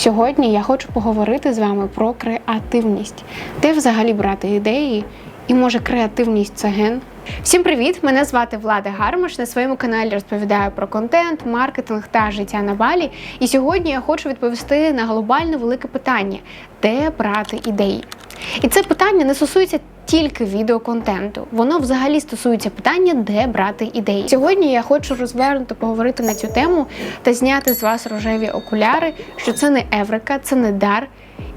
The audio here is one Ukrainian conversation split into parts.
Сьогодні я хочу поговорити з вами про креативність, де взагалі брати ідеї, і може креативність це ген. Всім привіт! Мене звати Влада Гармаш. На своєму каналі розповідаю про контент, маркетинг та життя на балі. І сьогодні я хочу відповісти на глобальне велике питання: де брати ідеї? І це питання не стосується тільки відеоконтенту. Воно взагалі стосується питання, де брати ідеї. Сьогодні я хочу розвернуто поговорити на цю тему та зняти з вас рожеві окуляри, що це не еврика, це не дар.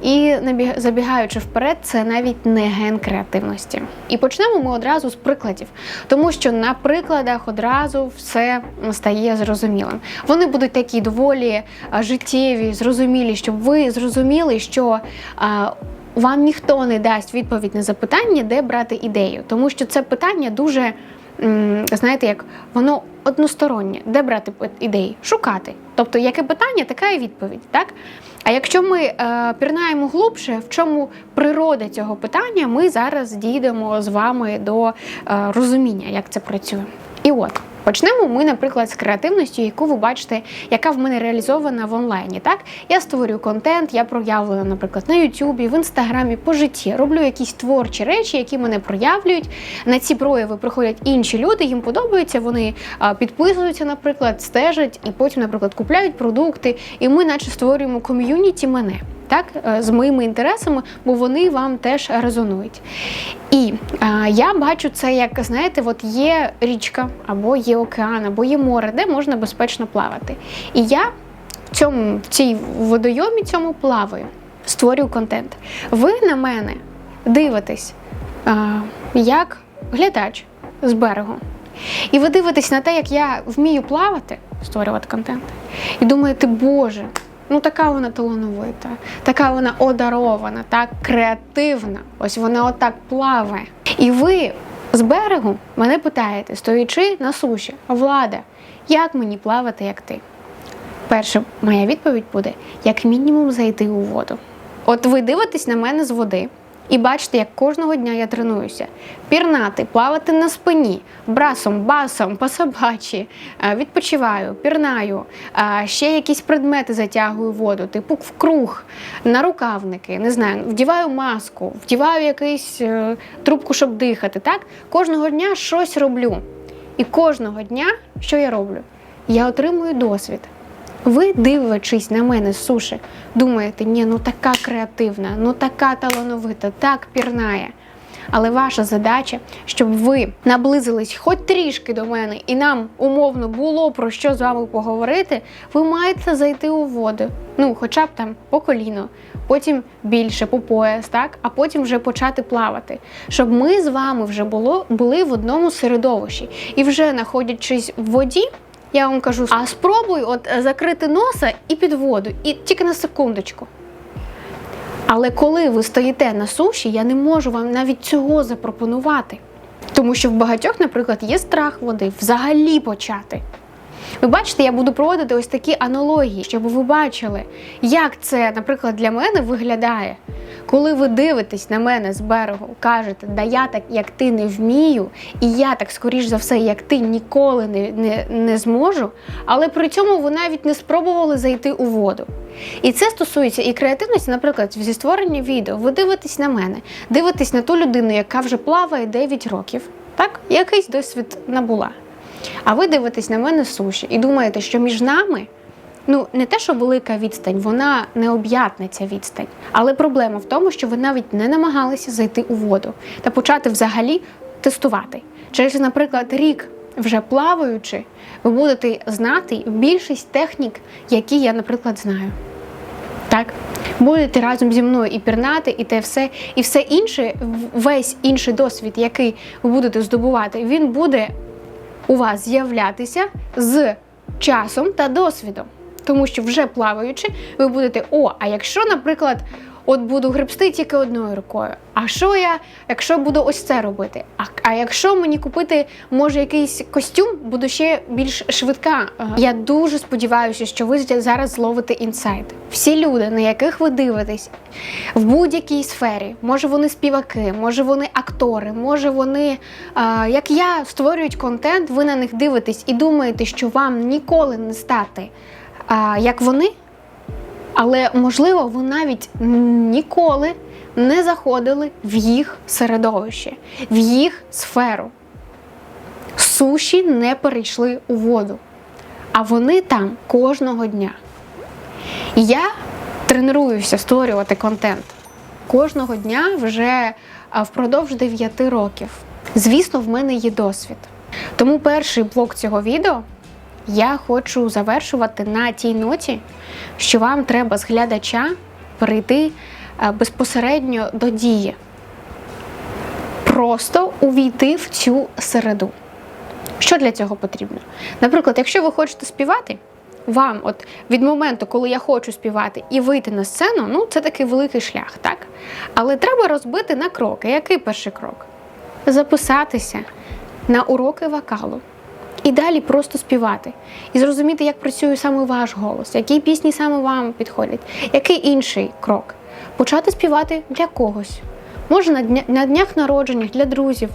І забігаючи вперед, це навіть не ген креативності. І почнемо ми одразу з прикладів, тому що на прикладах одразу все стає зрозумілим. Вони будуть такі доволі життєві, зрозумілі, щоб ви зрозуміли, що вам ніхто не дасть відповідь на запитання, де брати ідею, тому що це питання дуже. Знаєте, як воно одностороннє, де брати ідеї? Шукати. Тобто, яке питання, така і відповідь, так? А якщо ми е, пірнаємо глибше, в чому природа цього питання, ми зараз дійдемо з вами до е, розуміння, як це працює. І от. Почнемо ми, наприклад, з креативністю, яку ви бачите, яка в мене реалізована в онлайні. Так, я створюю контент, я проявлена, наприклад, на Ютубі, в інстаграмі по житті. Роблю якісь творчі речі, які мене проявлюють. На ці прояви приходять інші люди, їм подобається. Вони підписуються, наприклад, стежать і потім, наприклад, купляють продукти. І ми, наче, створюємо ком'юніті мене. Так, е, з моїми інтересами, бо вони вам теж резонують. І а, я бачу це як знаєте, от є річка, або є океан, або є море, де можна безпечно плавати. І я в цьому в цій водойомі цьому плаваю, створюю контент. Ви на мене дивитесь як глядач з берегу. І ви дивитесь на те, як я вмію плавати, створювати контент, і думаєте, Боже, ну така вона талановита, така вона одарована, так креативна. Ось вона отак плаває. І ви з берегу мене питаєте, стоячи на суші, влада, як мені плавати, як ти? Перша моя відповідь буде: як мінімум зайти у воду. От ви дивитесь на мене з води і бачите, як кожного дня я тренуюся. Пірнати, плавати на спині, брасом, басом, по собачі, е, відпочиваю, пірнаю, е, ще якісь предмети затягую воду, типу в круг, на рукавники, не знаю, вдіваю маску, вдіваю якусь е, трубку, щоб дихати. Так? Кожного дня щось роблю. І кожного дня, що я роблю? Я отримую досвід. Ви, дивлячись на мене з суші, думаєте, ні, ну така креативна, ну така талановита, так пірнає. Але ваша задача, щоб ви наблизились хоч трішки до мене, і нам умовно було про що з вами поговорити, ви маєте зайти у воду. Ну, хоча б там по коліно, потім більше по пояс, так, а потім вже почати плавати. Щоб ми з вами вже було, були в одному середовищі. І вже знаходячись в воді, я вам кажу, а спробуй от е, закрити носа і під воду, і тільки на секундочку. Але коли ви стоїте на суші, я не можу вам навіть цього запропонувати. Тому що в багатьох, наприклад, є страх води взагалі почати. Ви бачите, я буду проводити ось такі аналогії, щоб ви бачили, як це, наприклад, для мене виглядає. Коли ви дивитесь на мене з берегу, кажете, да я так, як ти не вмію, і я так, скоріш за все, як ти ніколи не, не, не зможу, але при цьому ви навіть не спробували зайти у воду. І це стосується і креативності, наприклад, зі створення відео. Ви дивитесь на мене, дивитесь на ту людину, яка вже плаває 9 років, так? Якийсь досвід набула. А ви дивитесь на мене суші і думаєте, що між нами ну не те, що велика відстань, вона необ'ятна ця відстань. Але проблема в тому, що ви навіть не намагалися зайти у воду та почати взагалі тестувати. Через, наприклад, рік вже плаваючи, ви будете знати більшість технік, які я, наприклад, знаю. Так, будете разом зі мною і пірнати, і те все, і все інше, весь інший досвід, який ви будете здобувати, він буде у вас з'являтися з часом та досвідом. Тому що вже плаваючи, ви будете, о, а якщо, наприклад, от буду гребсти тільки одною рукою, а що я, якщо буду ось це робити? А, а якщо мені купити, може, якийсь костюм, буду ще більш швидка. Я дуже сподіваюся, що ви зараз зловите інсайт. Всі люди, на яких ви дивитесь, в будь-якій сфері, може вони співаки, може вони актори, може вони, е, як я, створюють контент, ви на них дивитесь і думаєте, що вам ніколи не стати, е, як вони. Але можливо, ви навіть ніколи не заходили в їх середовище, в їх сферу. Суші не перейшли у воду, а вони там кожного дня. Я тренуюся створювати контент кожного дня вже впродовж 9 років. Звісно, в мене є досвід. Тому перший блок цього відео я хочу завершувати на тій ноті, що вам треба з глядача перейти безпосередньо до дії. Просто увійти в цю середу. Що для цього потрібно? Наприклад, якщо ви хочете співати, вам, от від моменту, коли я хочу співати і вийти на сцену, ну це такий великий шлях, так? Але треба розбити на кроки. Який перший крок? Записатися на уроки вокалу. І далі просто співати. І зрозуміти, як працює саме ваш голос, які пісні саме вам підходять, який інший крок. Почати співати для когось. Може на, дня, на днях народження, для друзів,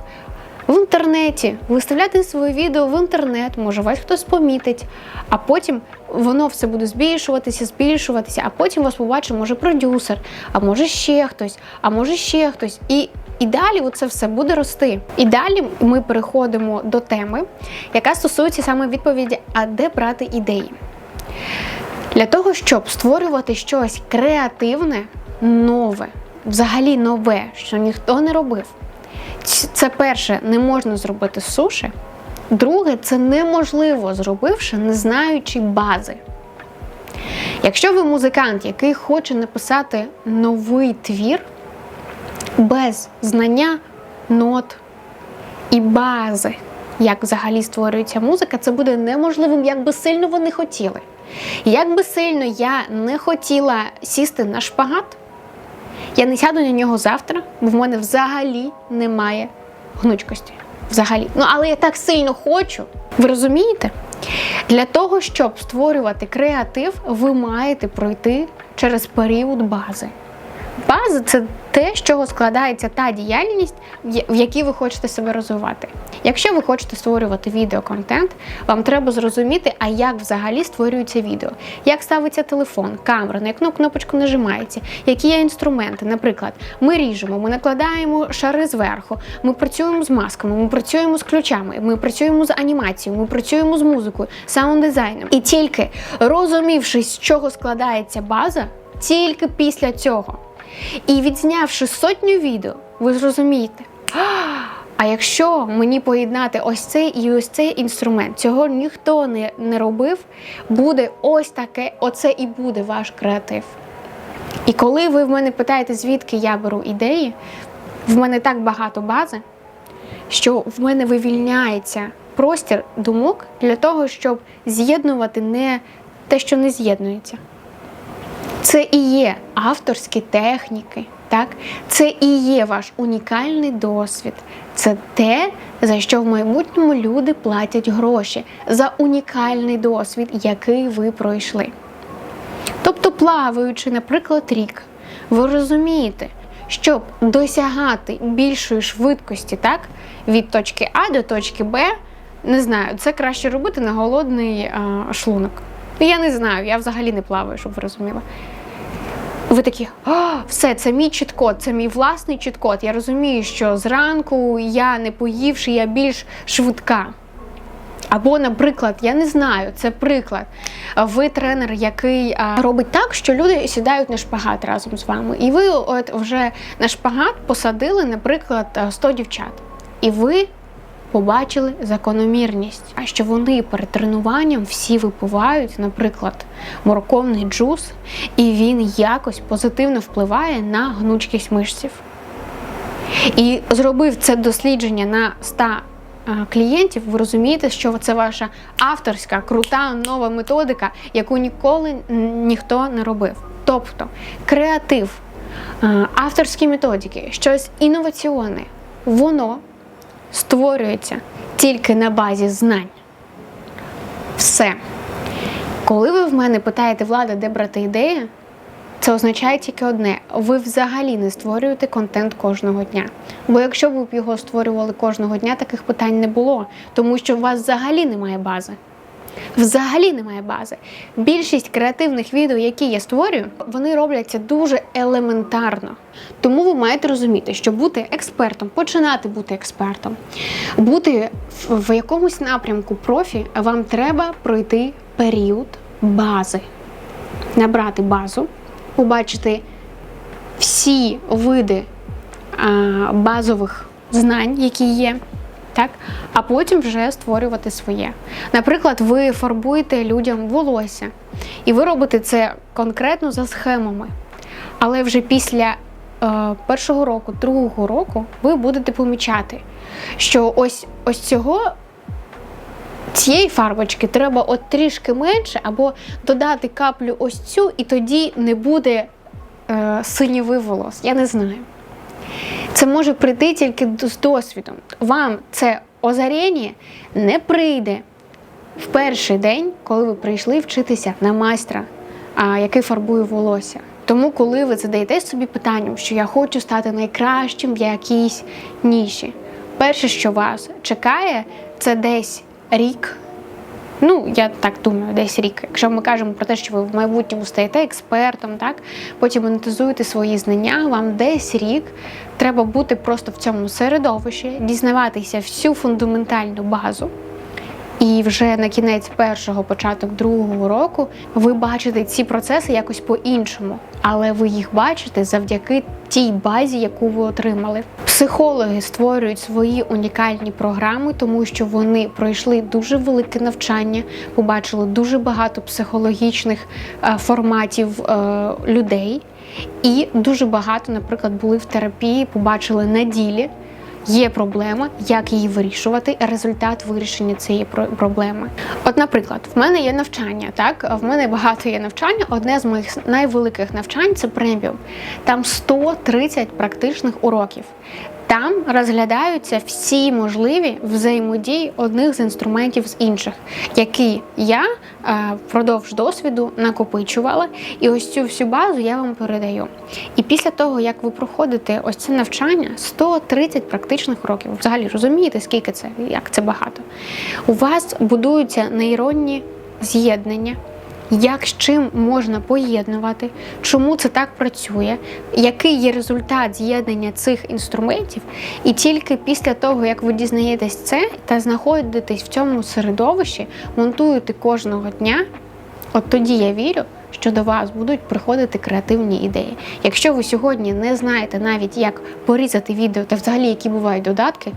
в інтернеті, виставляти своє відео в інтернет, може вас хтось помітить, а потім воно все буде збільшуватися, збільшуватися, а потім вас побачить, може продюсер, а може ще хтось, а може ще хтось. І, і далі це все буде рости. І далі ми переходимо до теми, яка стосується саме відповіді, а де брати ідеї. Для того, щоб створювати щось креативне, нове, взагалі нове, що ніхто не робив. Це перше, не можна зробити суші. Друге, це неможливо зробивши, не знаючи бази. Якщо ви музикант, який хоче написати новий твір без знання нот і бази, як взагалі створюється музика, це буде неможливим, як би сильно ви не хотіли. Як би сильно я не хотіла сісти на шпагат, я не сяду на нього завтра, бо в мене взагалі немає гнучкості. Взагалі. Ну, але я так сильно хочу. Ви розумієте? Для того, щоб створювати креатив, ви маєте пройти через період бази. База це те, з чого складається та діяльність, в якій ви хочете себе розвивати. Якщо ви хочете створювати відеоконтент, вам треба зрозуміти, а як взагалі створюється відео, як ставиться телефон, камера, на яку кнопочку нажимається, які є інструменти. Наприклад, ми ріжемо, ми накладаємо шари зверху, ми працюємо з масками, ми працюємо з ключами, ми працюємо з анімацією, ми працюємо з музикою, саунд-дизайном. І тільки розумівши, з чого складається база, тільки після цього. І відзнявши сотню відео, ви зрозумієте. А якщо мені поєднати ось цей і ось цей інструмент, цього ніхто не не робив, буде ось таке, оце і буде ваш креатив. І коли ви в мене питаєте, звідки я беру ідеї, в мене так багато бази, що в мене вивільняється простір думок для того, щоб з'єднувати не те, що не з'єднується. Це і є авторські техніки, так? Це і є ваш унікальний досвід. Це те, за що в майбутньому люди платять гроші за унікальний досвід, який ви пройшли. Тобто, плаваючи, наприклад, рік, ви розумієте, щоб досягати більшої швидкості так, від точки А до точки Б, не знаю, це краще робити на голодний а, шлунок. Я не знаю, я взагалі не плаваю, щоб ви розуміли. Ви такі, О, все, це мій чіткод, це мій власний чіткод. Я розумію, що зранку я не поївши, я більш швидка. Або, наприклад, я не знаю, це приклад. Ви тренер, який а, робить так, що люди сідають на шпагат разом з вами. І ви от вже на шпагат посадили, наприклад, 100 дівчат. І ви побачили закономірність, а що вони перед тренуванням всі випивають, наприклад, морковний джус, і він якось позитивно впливає на гнучкість мишців. І зробив це дослідження на 100 клієнтів, ви розумієте, що це ваша авторська, крута, нова методика, яку ніколи ніхто не робив. Тобто креатив, авторські методики, щось інноваційне, воно створюється тільки на базі знань. Все. Коли ви в мене питаєте влада, де брати ідеї, це означає тільки одне: ви взагалі не створюєте контент кожного дня. Бо якщо ви б його створювали кожного дня, таких питань не було, тому що у вас взагалі немає бази. Взагалі немає бази. Більшість креативних відео, які я створюю, вони робляться дуже елементарно. Тому ви маєте розуміти, що бути експертом, починати бути експертом, бути в якомусь напрямку профі, вам треба пройти період бази, набрати базу, побачити всі види базових знань, які є. Так, а потім вже створювати своє. Наприклад, ви фарбуєте людям волосся, і ви робите це конкретно за схемами. Але вже після е, першого року, другого року ви будете помічати, що ось ось цього цієї фарбочки треба от трішки менше, або додати каплю ось цю, і тоді не буде е, синєвий волос. Я не знаю. Це може прийти тільки з досвідом. Вам це озаріння не прийде в перший день, коли ви прийшли вчитися на майстра, який фарбує волосся. Тому, коли ви задаєте собі питанням, що я хочу стати найкращим в якійсь ніші, перше, що вас чекає, це десь рік. Ну, я так думаю, десь рік. Якщо ми кажемо про те, що ви в майбутньому стаєте експертом, так потім монетизуєте свої знання, вам десь рік треба бути просто в цьому середовищі, дізнаватися всю фундаментальну базу. І вже на кінець першого, початок другого року ви бачите ці процеси якось по-іншому, але ви їх бачите завдяки тій базі, яку ви отримали. Психологи створюють свої унікальні програми, тому що вони пройшли дуже велике навчання, побачили дуже багато психологічних е, форматів е, людей, і дуже багато, наприклад, були в терапії, побачили на ділі. Є проблема, як її вирішувати, результат вирішення цієї про- проблеми. От, наприклад, в мене є навчання, так в мене багато є навчання. Одне з моїх найвеликих навчань це преміум. Там 130 практичних уроків. Там розглядаються всі можливі взаємодії одних з інструментів з інших, які я е, впродовж досвіду накопичувала, і ось цю всю базу я вам передаю. І після того, як ви проходите ось це навчання, 130 практичних уроків, взагалі розумієте, скільки це, як це багато. У вас будуються нейронні з'єднання. Як з чим можна поєднувати, чому це так працює, який є результат з'єднання цих інструментів, і тільки після того, як ви дізнаєтесь це та знаходитесь в цьому середовищі, монтуєте кожного дня, от тоді я вірю, що до вас будуть приходити креативні ідеї. Якщо ви сьогодні не знаєте навіть, як порізати відео та взагалі які бувають додатки,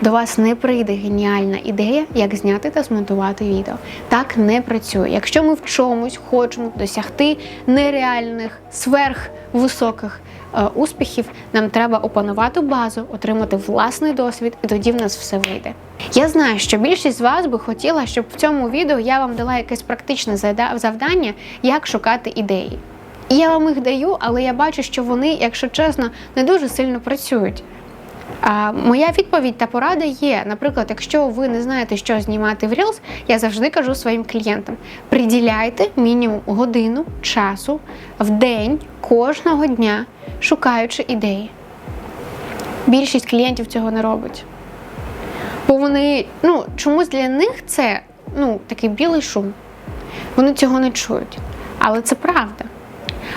до вас не прийде геніальна ідея, як зняти та змонтувати відео. Так не працює. Якщо ми в чомусь хочемо досягти нереальних, сверхвисоких е, успіхів, нам треба опанувати базу, отримати власний досвід, і тоді в нас все вийде. Я знаю, що більшість з вас би хотіла, щоб в цьому відео я вам дала якесь практичне завдання, як шукати ідеї. І я вам їх даю, але я бачу, що вони, якщо чесно, не дуже сильно працюють. Моя відповідь та порада є. Наприклад, якщо ви не знаєте, що знімати в Reels, я завжди кажу своїм клієнтам: приділяйте мінімум годину часу в день кожного дня, шукаючи ідеї. Більшість клієнтів цього не робить. Бо вони, ну, чомусь для них це ну, такий білий шум. Вони цього не чують. Але це правда.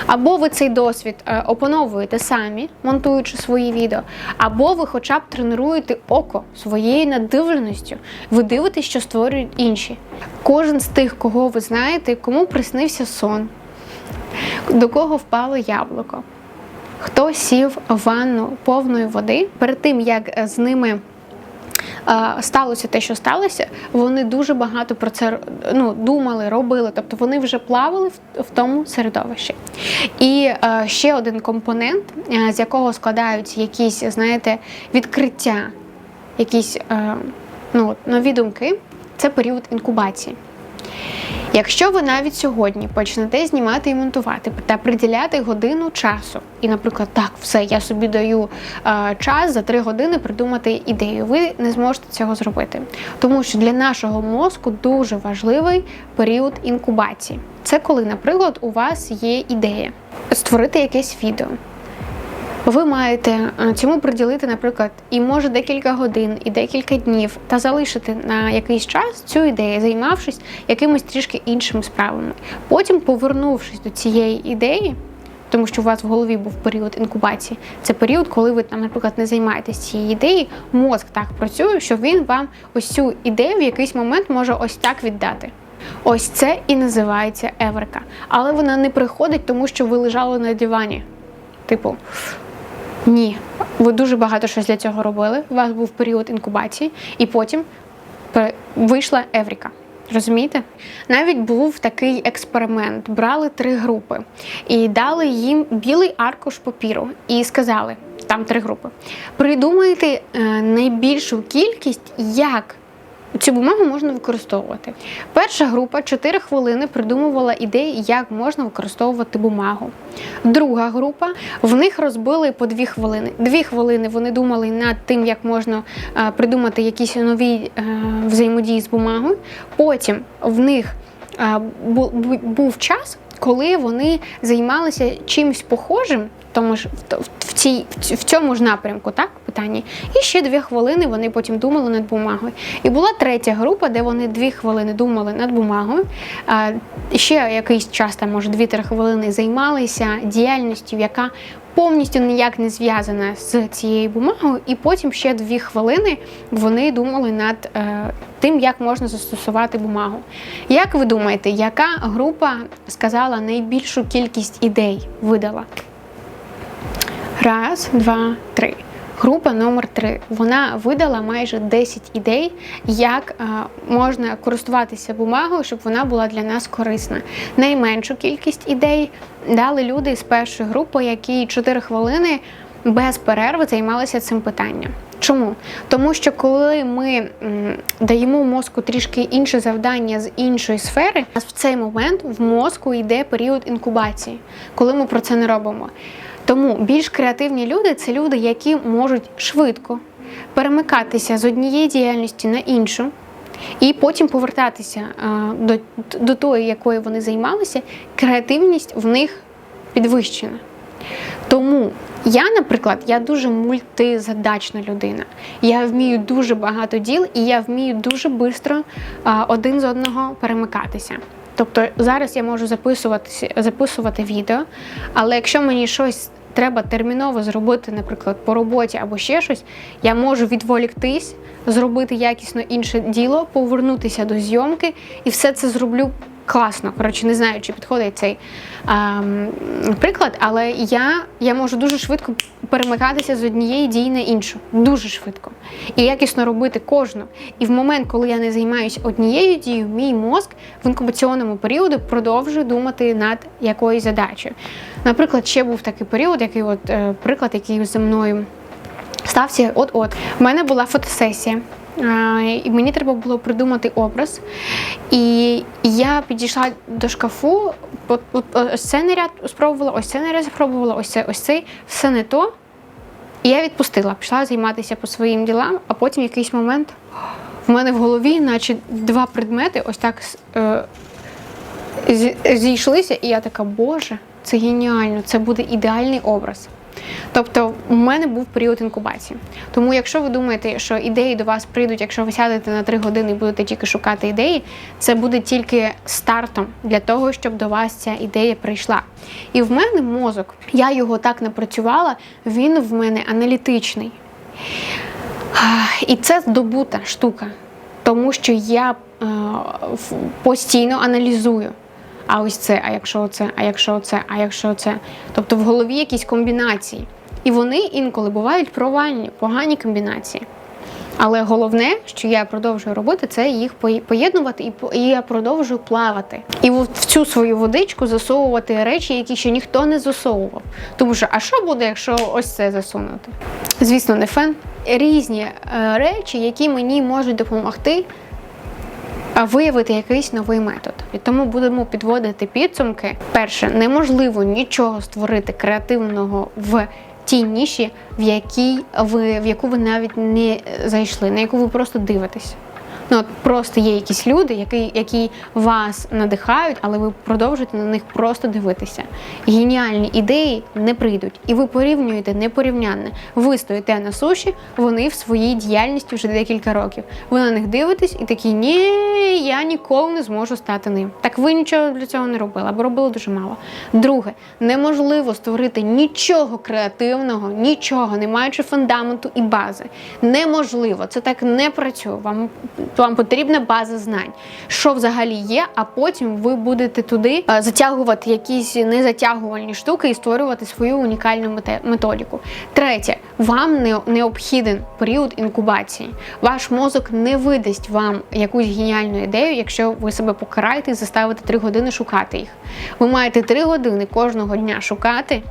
Або ви цей досвід е, опановуєте самі, монтуючи свої відео, або ви хоча б тренуєте око своєю надивленістю. Ви дивитесь, що створюють інші. Кожен з тих, кого ви знаєте, кому приснився сон, до кого впало яблуко, хто сів в ванну повної води перед тим, як е, з ними сталося те, що сталося, вони дуже багато про це ну, думали, робили. Тобто вони вже плавали в, тому середовищі. І е, ще один компонент, е, з якого складаються якісь, знаєте, відкриття, якісь е, ну, нові думки, це період інкубації. Якщо ви навіть сьогодні почнете знімати і монтувати та приділяти годину часу, і, наприклад, так, все, я собі даю е, час за три години придумати ідею, ви не зможете цього зробити. Тому що для нашого мозку дуже важливий період інкубації. Це коли, наприклад, у вас є ідея створити якесь відео. Ви маєте е, цьому приділити, наприклад, і може декілька годин, і декілька днів, та залишити на якийсь час цю ідею, займавшись якимись трішки іншими справами. Потім, повернувшись до цієї ідеї, тому що у вас в голові був період інкубації, це період, коли ви там, наприклад, не займаєтесь цією ідеєю, мозк так працює, що він вам ось цю ідею в якийсь момент може ось так віддати. Ось це і називається еверка. Але вона не приходить, тому що ви лежали на дивані. Типу, ні, ви дуже багато щось для цього робили. У вас був період інкубації, і потім вийшла Евріка. Розумієте? Навіть був такий експеримент. Брали три групи і дали їм білий аркуш папіру і сказали: там три групи. Придумайте е, найбільшу кількість, як Цю бумагу можна використовувати. Перша група 4 хвилини придумувала ідеї, як можна використовувати бумагу. Друга група в них розбили по 2 хвилини. Дві хвилини вони думали над тим, як можна е, придумати якісь нові е, взаємодії з бумагою. Потім в них е, бу- бу- був час, коли вони займалися чимось похожим, тому ж в, цій, в в цьому ж напрямку, так, питанні. І ще дві хвилини вони потім думали над бумагою. І була третя група, де вони дві хвилини думали над бумагою. Ще якийсь час, там, може, 2-3 хвилини займалися діяльністю, яка повністю ніяк не зв'язана з цією бумагою, і потім ще дві хвилини вони думали над е, тим, як можна застосувати бумагу. Як ви думаєте, яка група сказала найбільшу кількість ідей видала? Раз, два, три. Група номер 3 Вона видала майже 10 ідей, як е, можна користуватися бумагою, щоб вона була для нас корисна. Найменшу кількість ідей дали люди з першої групи, які 4 хвилини без перерви займалися цим питанням. Чому? Тому що коли ми даємо мозку трішки інше завдання з іншої сфери, в цей момент в мозку йде період інкубації, коли ми про це не робимо. Тому більш креативні люди це люди, які можуть швидко перемикатися з однієї діяльності на іншу, і потім повертатися до, до тої, якою вони займалися. Креативність в них підвищена. Тому я, наприклад, я дуже мультизадачна людина. Я вмію дуже багато діл, і я вмію дуже швидко один з одного перемикатися. Тобто зараз я можу записувати, записувати відео, але якщо мені щось треба терміново зробити, наприклад, по роботі або ще щось, я можу відволіктись, зробити якісно інше діло, повернутися до зйомки і все це зроблю класно. Коротше, не знаю, чи підходить цей ем, приклад, але я, я можу дуже швидко перемикатися з однієї дії на іншу. Дуже швидко. І якісно робити кожну. І в момент, коли я не займаюся однією дією, мій мозк в інкубаційному періоді продовжує думати над якоюсь задачею. Наприклад, ще був такий період, який от е, приклад, який зі мною стався. От-от. У мене була фотосесія. І мені треба було придумати образ. І я підійшла до шкафу, ось цей наряд спробувала, ось цей наряд спробувала, ось цей, ось цей, все не то. І я відпустила, пішла займатися по своїм ділам, а потім в якийсь момент в мене в голові, наче два предмети, ось так е, зійшлися, і я така, боже, це геніально, це буде ідеальний образ. Тобто, у мене був період інкубації. Тому, якщо ви думаєте, що ідеї до вас прийдуть, якщо ви сядете на три години і будете тільки шукати ідеї, це буде тільки стартом для того, щоб до вас ця ідея прийшла. І в мене мозок, я його так напрацювала, він в мене аналітичний. І це здобута штука, тому що я е, постійно аналізую. А ось це, а якщо це, а якщо це, а якщо це. Тобто в голові якісь комбінації. І вони інколи бувають провальні, погані комбінації. Але головне, що я продовжую робити, це їх поєднувати і я продовжую плавати. І в цю свою водичку засовувати речі, які ще ніхто не засовував. Тому що, а що буде, якщо ось це засунути? Звісно, не фен. Різні е, речі, які мені можуть допомогти виявити якийсь новий метод. І тому будемо підводити підсумки. Перше, неможливо нічого створити креативного в тій ніші, в якій ви в яку ви навіть не зайшли, на яку ви просто дивитесь. Ну от просто є якісь люди, які, які вас надихають, але ви продовжуєте на них просто дивитися. Геніальні ідеї не прийдуть, і ви порівнюєте непорівнянне. Ви стоїте на суші, вони в своїй діяльності вже декілька років. Ви на них дивитесь і такі ні, я ніколи не зможу стати ним. Так ви нічого для цього не робили, або робили дуже мало. Друге, неможливо створити нічого креативного, нічого, не маючи фундаменту і бази. Неможливо, це так не працює. Вам, вам потрібна база знань, що взагалі є, а потім ви будете туди е, затягувати якісь незатягувальні штуки і створювати свою унікальну методику. Третє, вам не необхіден період інкубації. Ваш мозок не видасть вам якусь геніальну ідею, якщо ви себе покараєте і заставите три години шукати їх. Ви маєте три години кожного дня шукати.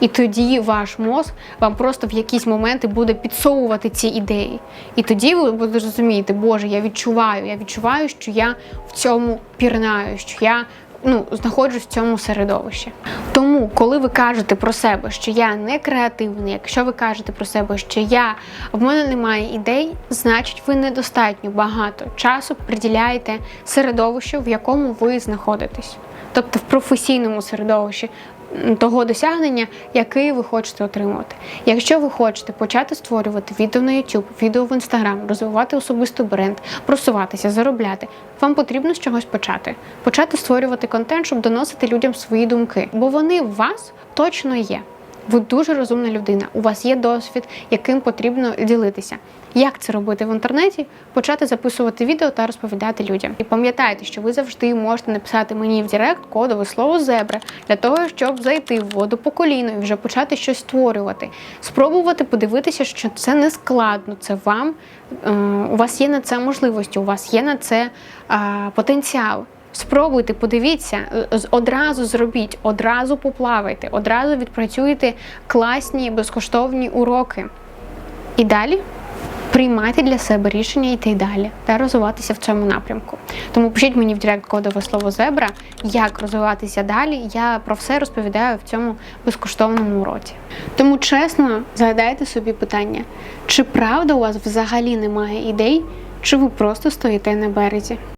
І тоді ваш мозк вам просто в якісь моменти буде підсовувати ці ідеї. І тоді ви будете розуміти, Боже, я відчуваю, я відчуваю, що я в цьому пірнаю, що я ну, знаходжусь в цьому середовищі. Тому, коли ви кажете про себе, що я не креативний, якщо ви кажете про себе, що я в мене немає ідей, значить ви недостатньо багато часу приділяєте середовищу, в якому ви знаходитесь. Тобто в професійному середовищі того досягнення, яке ви хочете отримати. Якщо ви хочете почати створювати відео на YouTube, відео в Instagram, розвивати особистий бренд, просуватися, заробляти, вам потрібно з чогось почати. Почати створювати контент, щоб доносити людям свої думки, бо вони в вас точно є. Ви дуже розумна людина. У вас є досвід, яким потрібно ділитися. Як це робити в інтернеті? Почати записувати відео та розповідати людям. І пам'ятайте, що ви завжди можете написати мені в Директ кодове слово зебра для того, щоб зайти в воду по коліну і вже почати щось створювати. Спробувати подивитися, що це не складно, це вам е, у вас є на це можливості, у вас є на це е, потенціал. Спробуйте, подивіться, е, одразу зробіть, одразу поплавайте, одразу відпрацюйте класні безкоштовні уроки. І далі приймайте для себе рішення йти далі та розвиватися в цьому напрямку. Тому пишіть мені в директ кодове слово зебра, як розвиватися далі. Я про все розповідаю в цьому безкоштовному уроці. Тому чесно задайте собі питання, чи правда у вас взагалі немає ідей, чи ви просто стоїте на березі?